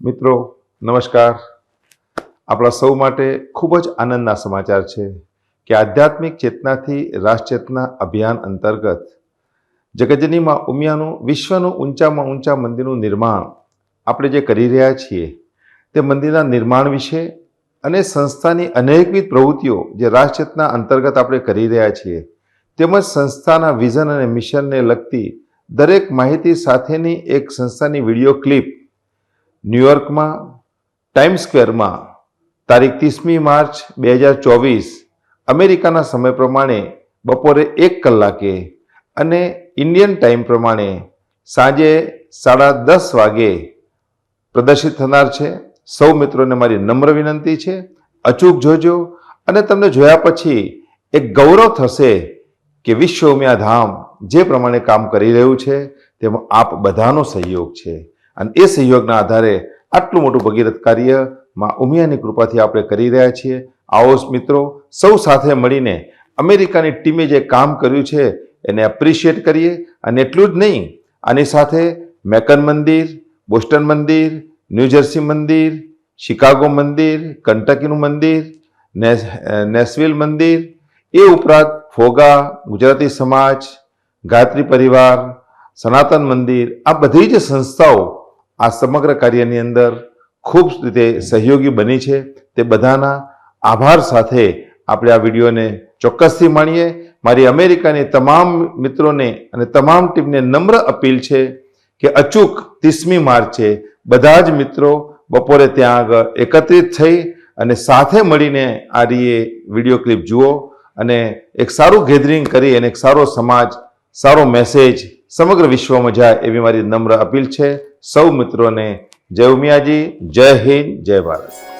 મિત્રો, નમસ્કાર. આપણા સૌ માટે ખૂબ જ આનંદના સમાચાર છે કે આધ્યાત્મિક ચેતનાથી રાષ્ટ્રચેતના અભિયાન અંતર્ગત જગજનીમાં ઉમિયાનું, વિશ્વનું ઊંચામાં ઊંચા મંદિરનું નિર્માણ આપણે જે કરી રહ્યા છીએ, તે મંદિરના નિર્માણ વિશે અને સંસ્થાની અનેકવિધ પ્રવૃત્તિઓ જે રાષ્ટ્રચેતના અંતર્ગત આપણે કરી રહ્યા છીએ, તેમજ સંસ્થાના વિઝન અને મિશનને લગતી દરેક માહિતી સાથેની એક સંસ્થાની વીડિયો ક્લિપ ન્યુયોર્કમાં ટાઈમ સ્ક્વેરમાં તારીખ ત્રીસમી માર્ચ બે હજાર ચોવીસ, અમેરિકાના સમય પ્રમાણે બપોરે એક કલાકે અને ઇન્ડિયન ટાઈમ પ્રમાણે સાંજે સાડા દસ વાગે પ્રદર્શિત થનાર છે. સૌ મિત્રોને મારી નમ્ર વિનંતી છે. અચૂક જોજો અને તમને જોયા પછી એક ગૌરવ થશે કે વિશ્વ ઉમિયા ધામ જે પ્રમાણે કામ કરી રહ્યું છે, તેમાં આપ બધાનો સહયોગ છે. અને એ સહયોગના આધારે આટલું મોટું ભગીરથ કાર્યમાં ઉમિયાની કૃપાથી આપણે કરી રહ્યા છીએ. આવો મિત્રો, સૌ સાથે મળીને અમેરિકાની ટીમે જે કામ કર્યું છે, એને એપ્રિશિએટ કરીએ. અને એટલું જ નહીં, આની સાથે મેકન મંદિર, બોસ્ટન મંદિર ન્યૂજર્સી મંદિર, શિકાગો મંદિર, કંટકીનું મંદિર, નેસ, નેસવિલ મંદિર, એ ઉપરાંત ફોગા, ગુજરાતી સમાજ, ગાયત્રી પરિવાર, સનાતન મંદિર, આ બધી જ સંસ્થાઓ આ સમગ્ર કાર્યની અંદર ખૂબ રીતે સહયોગી બની છે. તે બધાના આભાર સાથે આપણે આ વિડીયોને ચોક્કસથી માણીએ. મારી અમેરિકાની તમામ મિત્રોને અને તમામ ટીમને નમ્ર અપીલ છે કે અચૂક ત્રીસમી માર્ચે બધા જ મિત્રો બપોરે ત્યાં આગળ એકત્રિત થઈ અને સાથે મળીને આ રીએ વીડિયો ક્લિપ જુઓ અને એક સારું ગેધરિંગ કરી અને એક સારો સમાજ, સારો મેસેજ સમગ્ર વિશ્વમાં જાય એવી મારી નમ્ર અપીલ છે. સૌ મિત્રોને જય ઉમિયાજી, જય હિન્દ, જય ભારત.